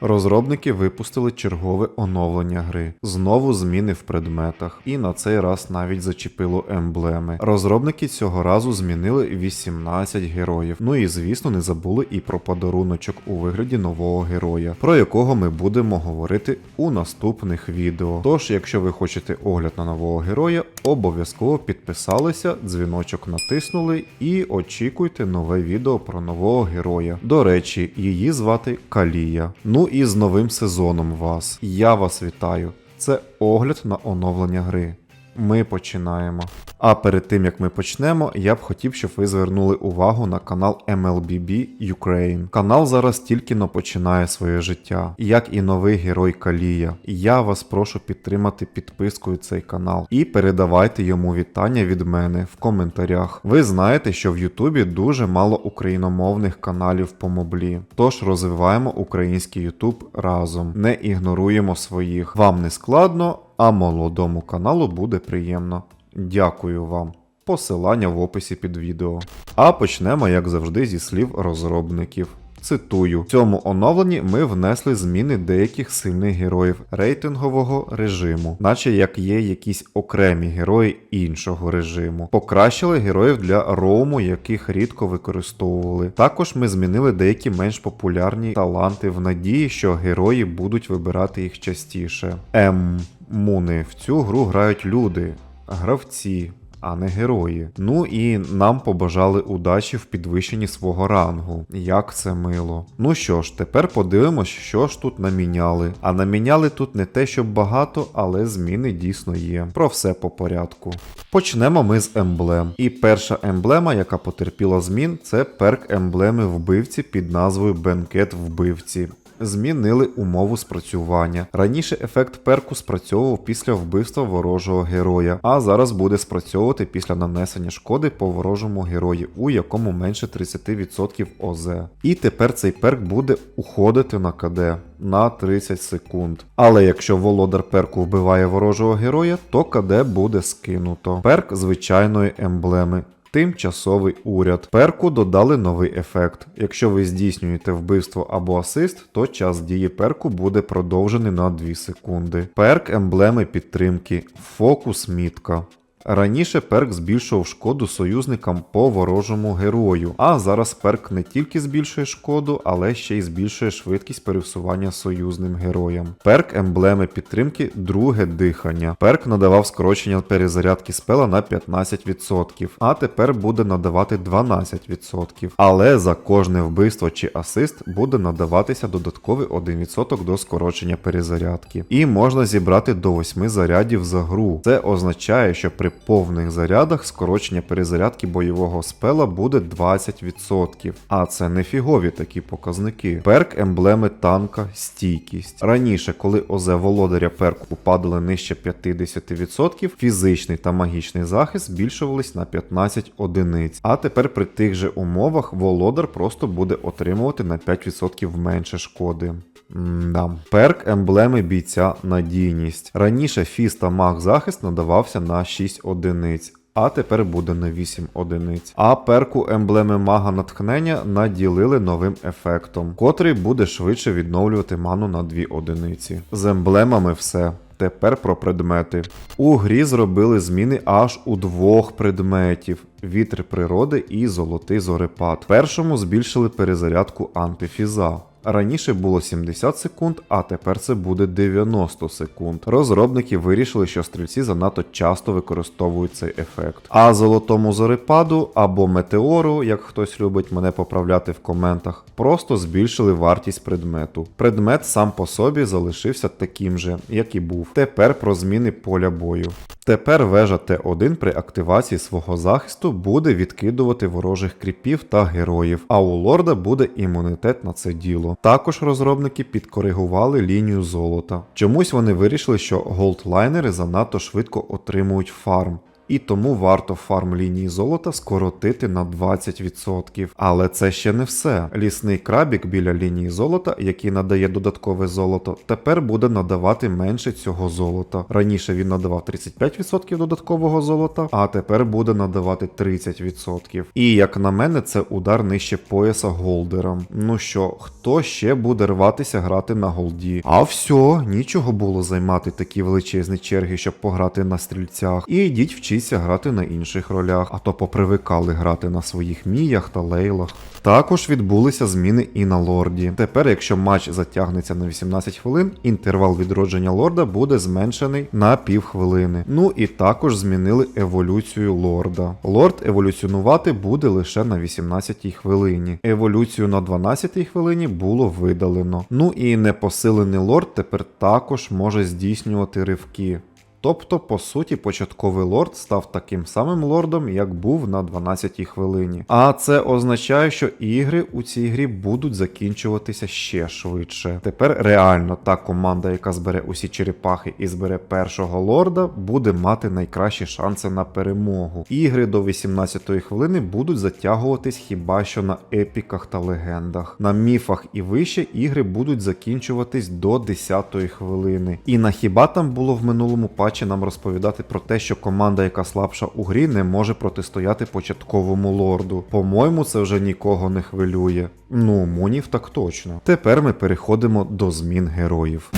Розробники випустили чергове оновлення гри. Знову зміни в предметах, і на цей раз навіть зачепило емблеми. Розробники цього разу змінили 18 героїв. Ну і звісно, не забули і про подаруночок у вигляді нового героя, про якого ми будемо говорити у наступних відео. Тож, якщо ви хочете огляд на нового героя, обов'язково підписалися, дзвіночок натиснули і очікуйте нове відео про нового героя. До речі, її звати Калія. Ну і з новим сезоном вас. Я вас вітаю. Це огляд на оновлення гри. Ми починаємо. А перед тим як ми почнемо, я б хотів, щоб ви звернули увагу на канал MLBB Ukraine. Канал зараз тільки но починає своє життя, як і новий герой Калія. Я вас прошу підтримати підпискою цей канал і передавайте йому вітання від мене в коментарях. Ви знаєте, що в Ютубі дуже мало україномовних каналів по моблі. Тож розвиваємо український Ютуб разом, не ігноруємо своїх. Вам не складно, а молодому каналу буде приємно. Дякую вам. Посилання в описі під відео. А почнемо, як завжди, зі слів розробників. Цитую: в цьому оновленні ми внесли зміни деяких сильних героїв рейтингового режиму, наче як є якісь окремі герої іншого режиму. Покращили героїв для роуму, яких рідко використовували. Також ми змінили деякі менш популярні таланти в надії, що герої будуть вибирати їх частіше. Ем, муни в цю гру грають люди, гравці а не герої. Ну і нам побажали удачі в підвищенні свого рангу. Як це мило. Ну що ж, тепер подивимось, що ж тут наміняли. А наміняли тут не те, щоб багато, але зміни дійсно є. Про все по порядку. Почнемо ми з емблем. І перша емблема, яка потерпіла змін, це перк емблеми вбивці під назвою Бенкет вбивці змінили умову спрацювання. Раніше ефект перку спрацьовував після вбивства ворожого героя, а зараз буде спрацьовувати після нанесення шкоди по ворожому герої, у якому менше 30% ОЗ. І тепер цей перк буде уходити на КД на 30 секунд. Але якщо володар перку вбиває ворожого героя, то КД буде скинуто. Перк звичайної емблеми. Тимчасовий уряд. Перку додали новий ефект. Якщо ви здійснюєте вбивство або асист, то час дії перку буде продовжений на 2 секунди. Перк емблеми підтримки. Фокус мітка. Раніше перк збільшував шкоду союзникам по ворожому герою, а зараз перк не тільки збільшує шкоду, але ще й збільшує швидкість пересування союзним героям. Перк емблеми підтримки друге дихання. Перк надавав скорочення перезарядки спела на 15%, а тепер буде надавати 12%. Але за кожне вбивство чи асист буде надаватися додатковий 1% до скорочення перезарядки. І можна зібрати до 8 зарядів за гру. Це означає, що при повних зарядах скорочення перезарядки бойового спела буде 20%. А це не фігові такі показники. Перк емблеми танка стійкість. Раніше, коли ОЗ володаря перку падали нижче 50%, фізичний та магічний захист збільшувались на 15 одиниць. А тепер при тих же умовах володар просто буде отримувати на 5% менше шкоди. М-да. Перк емблеми бійця надійність. Раніше фіс та маг захист надавався на 6 одиниць. А тепер буде на 8 одиниць. А перку емблеми мага натхнення наділили новим ефектом, котрий буде швидше відновлювати ману на 2 одиниці. З емблемами все. Тепер про предмети. У грі зробили зміни аж у двох предметів: вітер природи і золотий зорепад. Першому збільшили перезарядку антифіза. Раніше було 70 секунд, а тепер це буде 90 секунд. Розробники вирішили, що стрільці занадто часто використовують цей ефект. А золотому зорепаду або метеору, як хтось любить мене поправляти в коментах, просто збільшили вартість предмету. Предмет сам по собі залишився таким же, як і був. Тепер про зміни поля бою. Тепер вежа Т1 при активації свого захисту буде відкидувати ворожих кріпів та героїв, а у лорда буде імунітет на це діло. Також розробники підкоригували лінію золота. Чомусь вони вирішили, що голдлайнери занадто швидко отримують фарм. І тому варто фарм лінії золота скоротити на 20%. Але це ще не все. Лісний крабік біля лінії золота, який надає додаткове золото, тепер буде надавати менше цього золота. Раніше він надавав 35% додаткового золота, а тепер буде надавати 30%. І як на мене, це удар нижче пояса голдерам. Ну що, хто ще буде рватися грати на голді? А все, нічого було займати такі величезні черги, щоб пограти на стрільцях. І йдіть вчіться грати на інших ролях, а то попривикали грати на своїх міях та лейлах. Також відбулися зміни і на лорді. Тепер, якщо матч затягнеться на 18 хвилин, інтервал відродження лорда буде зменшений на півхвилини. Ну і також змінили еволюцію лорда. Лорд еволюціонувати буде лише на 18 хвилині. Еволюцію на 12 хвилині було видалено. Ну і непосилений лорд тепер також може здійснювати ривки. Тобто, по суті, початковий лорд став таким самим лордом, як був на 12-й хвилині. А це означає, що ігри у цій грі будуть закінчуватися ще швидше. Тепер реально та команда, яка збере усі черепахи і збере першого лорда, буде мати найкращі шанси на перемогу. Ігри до 18-ї хвилини будуть затягуватись хіба що на епіках та легендах. На міфах і вище ігри будуть закінчуватись до 10-ї хвилини. І на хіба там було в минулому патчі нам розповідати про те, що команда, яка слабша у грі, не може протистояти початковому лорду. По-моєму, це вже нікого не хвилює. Ну, мунів так точно. Тепер ми переходимо до змін героїв.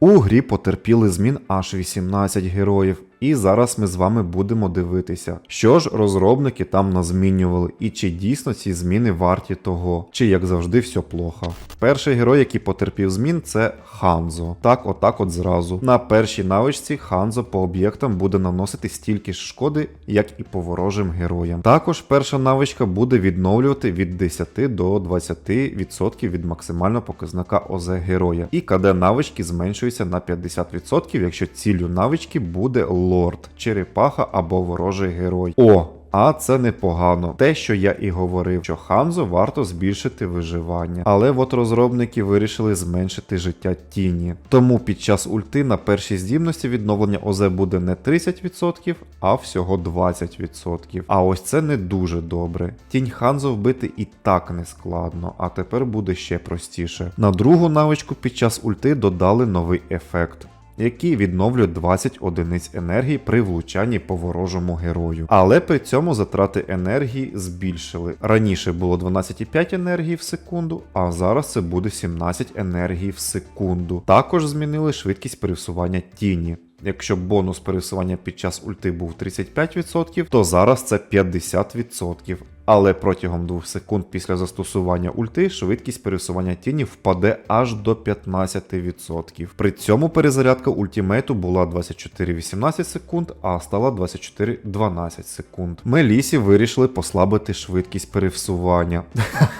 У грі потерпіли змін аж 18 героїв, і зараз ми з вами будемо дивитися, що ж розробники там назмінювали, і чи дійсно ці зміни варті того, чи як завжди все плохо. Перший герой, який потерпів змін, це Ханзо. Так, отак от зразу. На першій навичці Ханзо по об'єктам буде наносити стільки ж шкоди, як і по ворожим героям. Також перша навичка буде відновлювати від 10 до 20% від максимального показника ОЗ героя. І КД навички зменшується на 50%, якщо ціллю навички буде лорд, черепаха або ворожий герой. О! А це непогано. Те, що я і говорив, що Ханзо варто збільшити виживання. Але от розробники вирішили зменшити життя тіні. Тому під час ульти на першій здібності відновлення ОЗ буде не 30%, а всього 20%. А ось це не дуже добре. Тінь Ханзо вбити і так не складно, а тепер буде ще простіше. На другу навичку під час ульти додали новий ефект які відновлюють 20 одиниць енергії при влучанні по ворожому герою. Але при цьому затрати енергії збільшили. Раніше було 12,5 енергії в секунду, а зараз це буде 17 енергії в секунду. Також змінили швидкість пересування тіні. Якщо бонус пересування під час ульти був 35%, то зараз це 50%. Але протягом 2 секунд після застосування ульти швидкість пересування тіні впаде аж до 15%. При цьому перезарядка ультимейту була 24-18 секунд, а стала 24-12 секунд. Мелісі вирішили послабити швидкість пересування.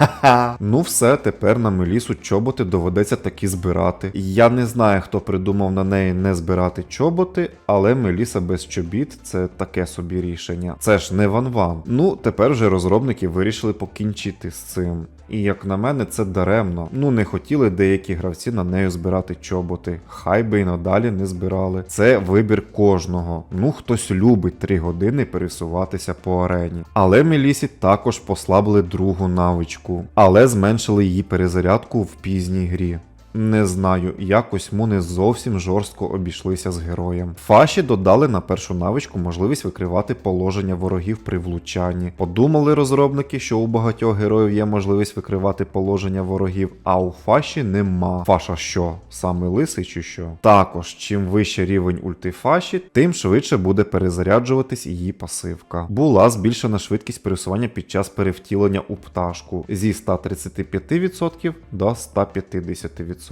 ну все, тепер на Мелісу чоботи доведеться таки збирати. Я не знаю, хто придумав на неї не збирати чоботи, але Меліса без чобіт це таке собі рішення. Це ж не ван-ван. Ну, тепер вже розробники вирішили покінчити з цим. І як на мене, це даремно. Ну не хотіли деякі гравці на нею збирати чоботи. Хай би й надалі не збирали. Це вибір кожного. Ну хтось любить 3 години пересуватися по арені. Але Мелісі також послабили другу навичку, але зменшили її перезарядку в пізній грі. Не знаю, якось муни зовсім жорстко обійшлися з героєм. Фаші додали на першу навичку можливість викривати положення ворогів при влучанні. Подумали розробники, що у багатьох героїв є можливість викривати положення ворогів, а у Фаші нема. Фаша що? Саме лисий чи що? Також, чим вище рівень ульти Фаші, тим швидше буде перезаряджуватись її пасивка. Була збільшена швидкість пересування під час перевтілення у пташку зі 135% до 150%.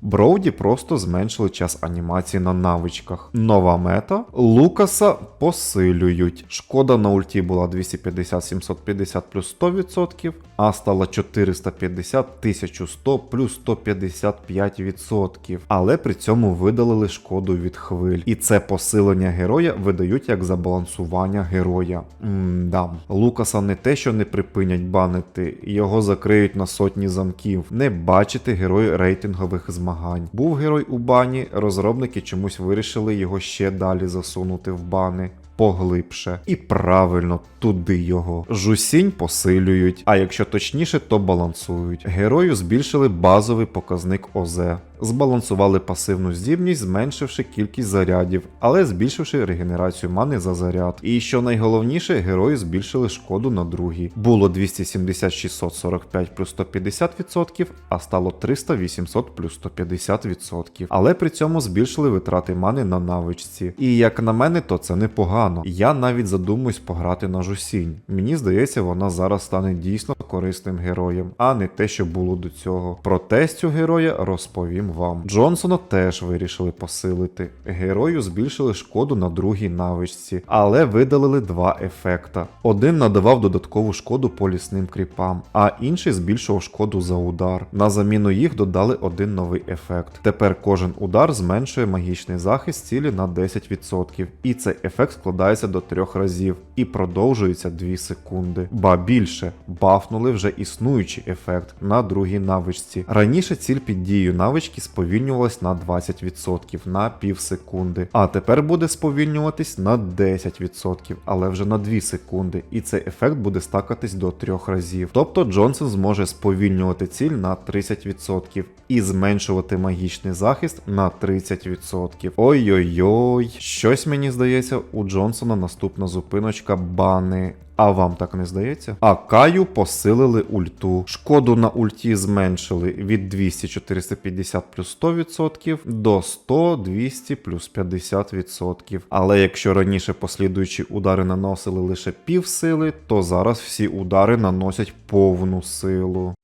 Броуді просто зменшили час анімації на навичках. Нова мета Лукаса посилюють. Шкода на ульті була 250 750 плюс 100%, а стала 450 1100 плюс 155%. Але при цьому видалили шкоду від хвиль. І це посилення героя видають як забалансування героя. Мда. Лукаса не те, що не припинять банити, його закриють на сотні замків. Не бачити герой рейтинг рейтингових змагань. Був герой у бані, розробники чомусь вирішили його ще далі засунути в бани. Поглибше. І правильно, туди його. Жусінь посилюють, а якщо точніше, то балансують. Герою збільшили базовий показник ОЗ. Збалансували пасивну здібність, зменшивши кількість зарядів, але збільшивши регенерацію мани за заряд. І що найголовніше, герої збільшили шкоду на другій. Було 270 645 плюс 150%, а стало 300 800 плюс 150%. Але при цьому збільшили витрати мани на навичці. І як на мене, то це непогано. Я навіть задумуюсь пограти на жусінь. Мені здається, вона зараз стане дійсно корисним героєм, а не те, що було до цього. Про тестю героя розповім вам. Джонсона теж вирішили посилити. Герою збільшили шкоду на другій навичці, але видалили два ефекта. Один надавав додаткову шкоду по лісним кріпам, а інший збільшував шкоду за удар. На заміну їх додали один новий ефект. Тепер кожен удар зменшує магічний захист цілі на 10%, і цей ефект складається до трьох разів і продовжується 2 секунди. Ба більше, бафнули вже існуючий ефект на другій навичці. Раніше ціль під дією навички сповільнювалась на 20% на пів секунди, а тепер буде сповільнюватись на 10%, але вже на 2 секунди, і цей ефект буде стакатись до трьох разів. Тобто Джонсон зможе сповільнювати ціль на 30% і зменшувати магічний захист на 30%. Ой-ой-ой, щось мені здається, у Джонсона наступна зупиночка бани. А вам так не здається? А Каю посилили ульту. Шкоду на ульті зменшили від 200 450 плюс 100% до 100 200 плюс 50%. Але якщо раніше послідуючі удари наносили лише пів сили, то зараз всі удари наносять повну силу.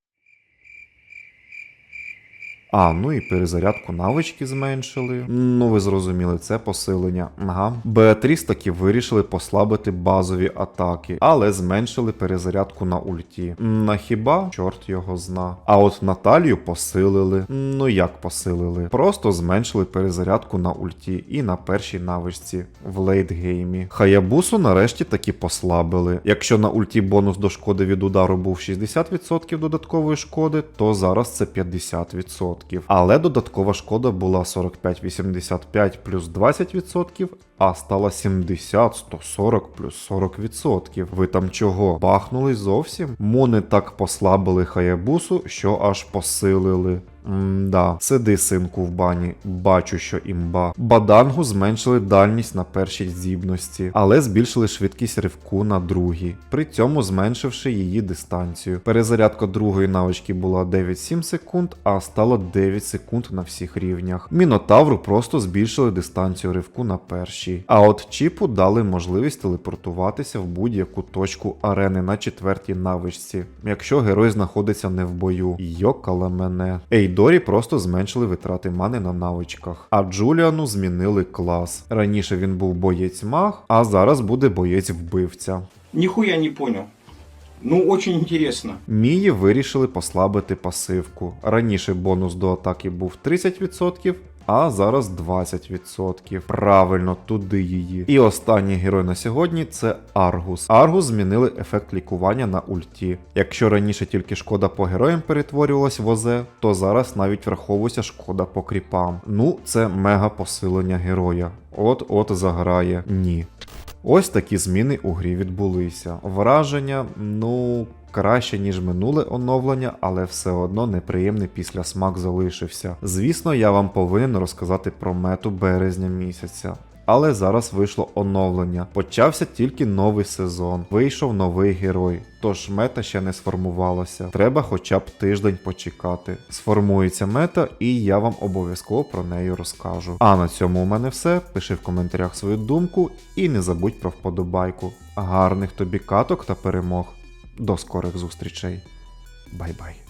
А, ну і перезарядку навички зменшили. Ну, ви зрозуміли, це посилення. Ага. Беатріс таки вирішили послабити базові атаки, але зменшили перезарядку на ульті. На хіба чорт його зна. А от Наталію посилили. Ну як посилили? Просто зменшили перезарядку на ульті і на першій навичці в лейтгеймі. Хаябусу нарешті таки послабили. Якщо на ульті бонус до шкоди від удару був 60% додаткової шкоди, то зараз це 50%. Але додаткова шкода була 45-85 плюс 20%, а стала 70, 140 плюс 40%. Ви там чого? Бахнулись зовсім? Мони так послабили хаябусу, що аж посилили. Мда, сиди, синку, в бані, бачу, що імба. Бадангу зменшили дальність на першій здібності, але збільшили швидкість ривку на другій, при цьому зменшивши її дистанцію. Перезарядка другої навички була 9-7 секунд, а стала 9 секунд на всіх рівнях. Мінотавру просто збільшили дистанцію ривку на першій. А от Чіпу дали можливість телепортуватися в будь-яку точку арени на четвертій навичці, якщо герой знаходиться не в бою. Йокала мене. Ейдорі просто зменшили витрати мани на навичках, а Джуліану змінили клас. Раніше він був боєць маг, а зараз буде боєць вбивця. Нихуя не понял. Ну, очень интересно. Мії вирішили послабити пасивку. Раніше бонус до атаки був 30%. А зараз 20%. Правильно, туди її. І останній герой на сьогодні це Аргус. Аргус змінили ефект лікування на ульті. Якщо раніше тільки шкода по героям перетворювалась в ОЗ, то зараз навіть враховується шкода по кріпам. Ну, це мега посилення героя. От-от заграє. Ні. Ось такі зміни у грі відбулися. Враження, ну. Краще, ніж минуле оновлення, але все одно неприємний післясмак залишився. Звісно, я вам повинен розказати про мету березня місяця. Але зараз вийшло оновлення. Почався тільки новий сезон. Вийшов новий герой. Тож мета ще не сформувалася. Треба хоча б тиждень почекати. Сформується мета, і я вам обов'язково про неї розкажу. А на цьому у мене все. Пиши в коментарях свою думку і не забудь про вподобайку. Гарних тобі каток та перемог. До скорих зустрічей. Бай-бай.